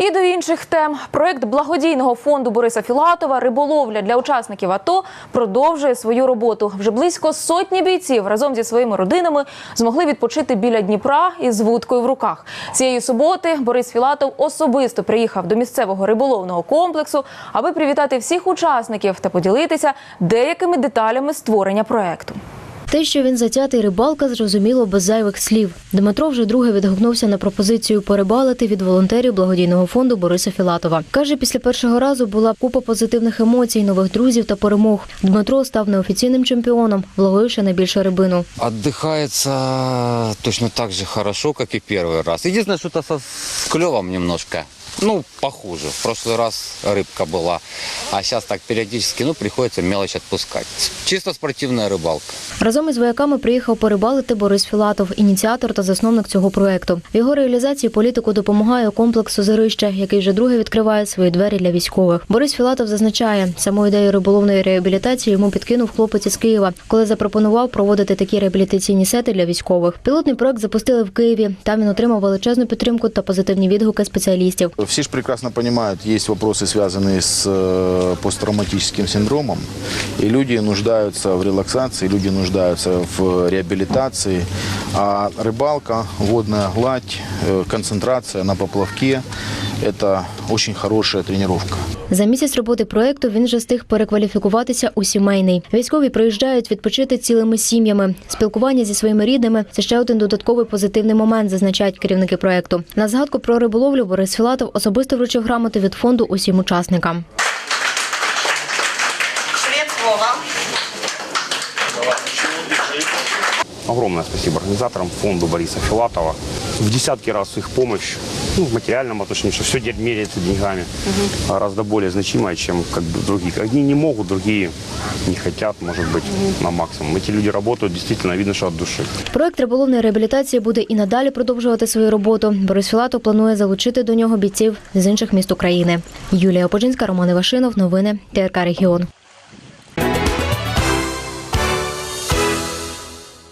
І до інших тем проект благодійного фонду Бориса Філатова Риболовля для учасників АТО продовжує свою роботу. Вже близько сотні бійців разом зі своїми родинами змогли відпочити біля Дніпра із вудкою в руках. Цієї суботи Борис Філатов особисто приїхав до місцевого риболовного комплексу, аби привітати всіх учасників та поділитися деякими деталями створення проекту. Те, що він затятий рибалка, зрозуміло без зайвих слів. Дмитро вже друге відгукнувся на пропозицію порибалити від волонтерів благодійного фонду Бориса Філатова. Каже, після першого разу була купа позитивних емоцій, нових друзів та перемог. Дмитро став неофіційним чемпіоном, вловивши найбільше рибину. Отдыхается точно так же хорошо, как и первый раз. Единственное, что-то со с клевом немножко. Ну, похуже. В прошлый раз рыбка была, а сейчас так периодически, ну, приходится мелочь отпускать. Чисто спортивная рыбалка. Разом із вояками приїхав порибалити Борис Філатов, ініціатор та засновник цього проекту. В його реалізації політику допомагає комплекс «Озерище», який вже друге відкриває свої двері для військових. Борис Філатов зазначає, саму ідею риболовної реабілітації йому підкинув хлопець із Києва, коли запропонував проводити такі реабілітаційні сети для військових. Пілотний проект запустили в Києві. Там він отримав величезну підтримку та позитивні відгуки спеціалістів. Все же прекрасно понимают, есть вопросы, связанные с э, посттравматическим синдромом, и люди нуждаются в релаксации, люди нуждаются в реабилитации, а рыбалка, водная гладь, э, концентрация на поплавке – это очень хорошая тренировка. За місяць роботи проекту він вже встиг перекваліфікуватися у сімейний. Військові приїжджають відпочити цілими сім'ями. Спілкування зі своїми рідними це ще один додатковий позитивний момент, зазначають керівники проекту. На згадку про риболовлю Борис Філатов особисто вручив грамоти від фонду усім учасникам. Огромное спасибо организаторам, фонду Бориса Филатова. В десятки раз их помощь, ну, в материальном отношении, что все меряется деньгами, гораздо более значимая, чем как бы другие. Одни не могут, другие не хотят, может быть, на максимум. Эти люди работают, действительно, видно, что от души. Проект риболовної реабілітації буде і надалі продовжувати свою роботу. Борис Філатов планує залучити до нього бійців з інших міст України. Юлія Опожинська, Роман Івашинов. Новини ТРК Регіон.